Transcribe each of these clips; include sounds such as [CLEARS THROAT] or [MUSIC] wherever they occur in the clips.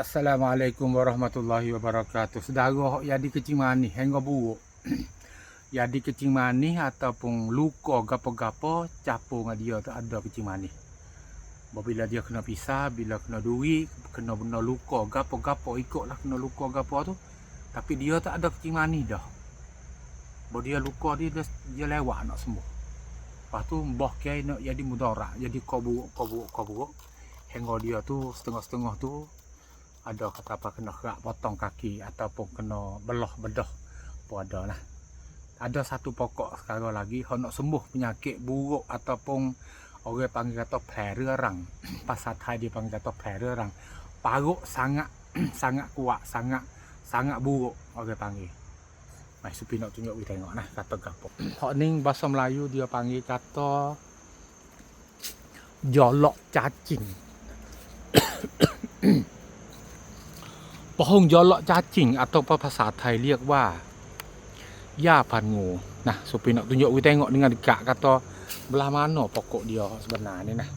Assalamualaikum warahmatullahi wabarakatuh. Saudara hok jadi kecing manis hingga buruk. [CLEARS THROAT] jadi kecing manis ataupun luka gapo-gapo capo dengan dia tu ada kecing manis. Bila dia kena pisah, bila kena duit, kena benda luka gapo-gapo ikutlah kena luka gapo tu. Tapi dia tak ada kecing manis dah. Bila dia luka dia dia, dia lewat nak sembuh. Lepas tu mbah kiai nak jadi mudarat, jadi kau buruk, kau buruk, kau buruk. Hingga dia tu setengah-setengah tu ada kata apa kena kerak potong kaki ataupun kena belah bedah pun ada lah. Ada satu pokok sekarang lagi hok nak sembuh penyakit buruk ataupun orang panggil kata pererang. [CLEARS THROAT] Pasal Thai dia panggil kata pererang. Paruk sangat [CLEARS THROAT] sangat kuat, sangat sangat buruk orang panggil. Mai supi nak tunjuk kita tengok nah kata gapo. [CLEARS THROAT] Hok ning bahasa Melayu dia panggil kata jolok cacing. ปะฮงย้อนเลาะจ้าจิ่งอัตตภาษาไทยเรียกว่าหญ้าพันงูนะสุปินอตุนโยวิแตงอ dengan gak kata belamano pokok dia sebenarnya nah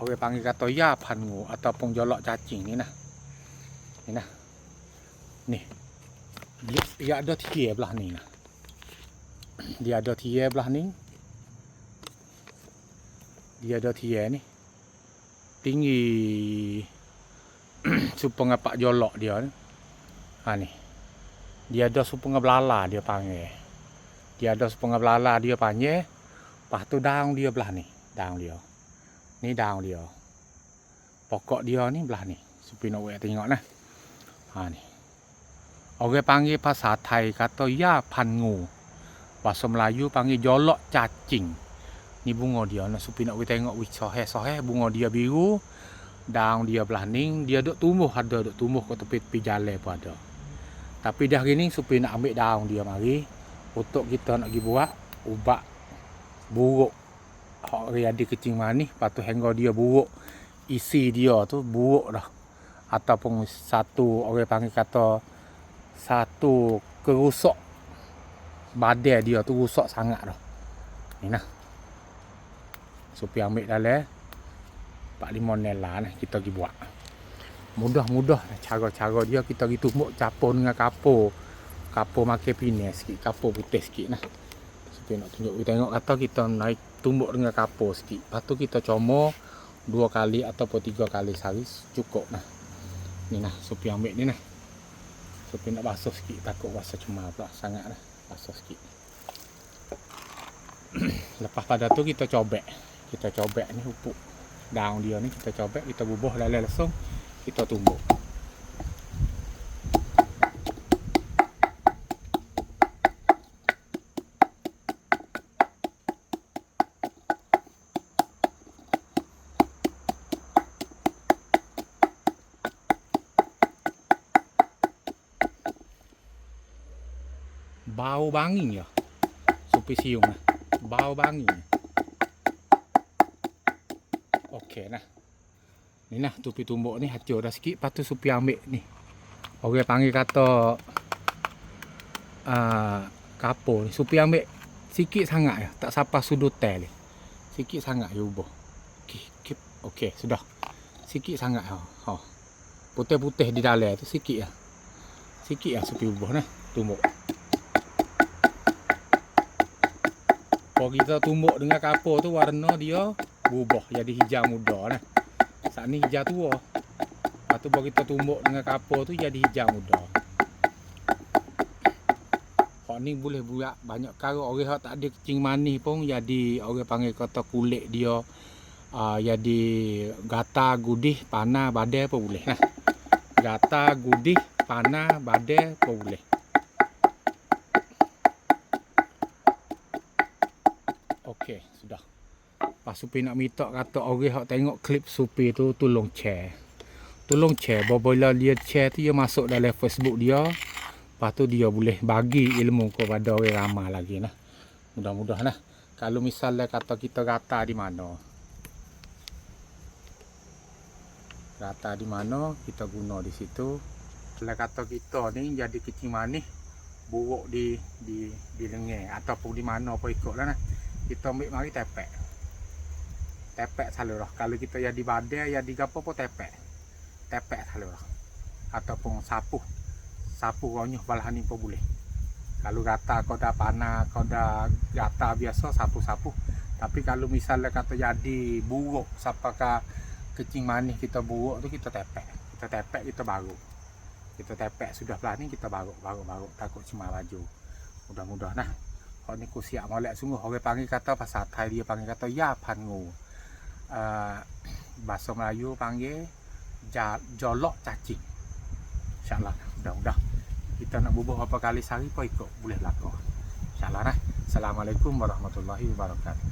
oke panggil kata ya pangu ataupun jolok cacing ni nah ni nah ni dia, dia ada tiga belah ni nah dia ada tiga belah ni dia ada tiga ni tinggi [CLEARS THROAT] supaya pak jolok dia ni. Ha ni. Dia ada supaya belala dia panggil. Dia ada supaya belala dia panggil. Lepas tu daun dia belah ni. Daun dia. Ni daun dia. Pokok dia ni belah ni. Supaya nak buat tengok nah. Ha ni. Orang panggil bahasa Thai kata ya pangu. Bahasa Melayu panggil jolok cacing. Ni bunga dia nak supaya nak kita tengok wih sohe-sohe bunga dia biru daun dia belah ning dia duk tumbuh ada duk tumbuh kat tepi-tepi jalan pun ada. Tapi dah gini supaya nak ambil daun dia mari untuk kita nak pergi buat ubat buruk. Hak riadi kecing manis lepas tu hingga dia buruk isi dia tu buruk dah. Ataupun satu orang panggil kata satu kerusak badan dia tu rusak sangat dah. Ni nah. Supaya ambil dalam 4 5 nela lah kita pergi buat. Mudah-mudah cara-cara dia kita pergi tumbuk capur dengan kapur. Kapur makan pines sikit, kapur putih sikit nah. Supaya nak tunjuk kita tengok kata kita naik tumbuk dengan kapur sikit. Lepas tu kita comor dua kali ataupun tiga kali sehari cukup nah. Ni nah supaya ambil ni nah. Supaya nak basuh sikit takut rasa cemar pula sangat lah. Basuh sikit. [CLEARS THROAT] Lepas pada tu kita cobek. Kita cobek ni pupuk daun dia ni kita cobek kita bubuh lalai langsung kita tumbuk bau banging ya supi siung lah bau banging Okey nah. Ni nah tupi tumbuk ni hancur dah sikit lepas tu supi ambil ni. Orang panggil kata uh, kapur ni. Supi ambil sikit sangat ya. Tak sampai sudut tel ni. Sikit sangat je ubah. Okey. Okey, sudah. Sikit sangat ha. Ha. Putih-putih di dalam tu sikit ya. Sikit ya supi ubah nah. Tumbuk. Kalau kita tumbuk dengan kapur tu warna dia berubah jadi hijau muda nah. Saat ni hijau tua. Lepas tu baru kita tumbuk dengan kapur tu jadi hijau muda. Hak ni boleh buat banyak kara orang hak tak ada kecing manis pun jadi orang panggil kata kulit dia uh, jadi gata gudih panah badai pun boleh nah. Gata gudih panah badai pun boleh. Okey, sudah. Pas Supi nak minta kata orang hak tengok klip Supi tu tolong share. Tolong share. Bila dia share tu dia masuk dalam Facebook dia. Lepas tu dia boleh bagi ilmu kepada orang ramai lagi nah. Mudah-mudahan nah. Kalau misalnya kata kita rata di mana. Rata di mana kita guna di situ. Kalau kata kita ni jadi kecing manis buruk di di di lengan ataupun di mana apa ikutlah nah. Kita ambil mari tepek tepek selalu lah. Kalau kita ya di badai, ya di gapo pun tepek. Tepek selalu lah. ataupun sapu sapu ronyoh balah ni pun boleh. Kalau gata kau dah panah kau dah gata biasa sapu-sapu tapi kalau misalnya kata jadi buruk sapakah kecing manis kita buruk tu kita tepek. Kita tepek kita baru kita tepek sudah belah ni kita baru baru baru takut cuma baju. Mudah-mudah nah. Kau ni ku siap molek sungguh. Orang panggil kata pasal Thai dia panggil kata ya pangu uh, bahasa Melayu panggil jolok cacing. InsyaAllah mudah-mudah. Kita nak bubuh berapa kali sehari pun ikut. Boleh berlaku InsyaAllah nah. Assalamualaikum warahmatullahi wabarakatuh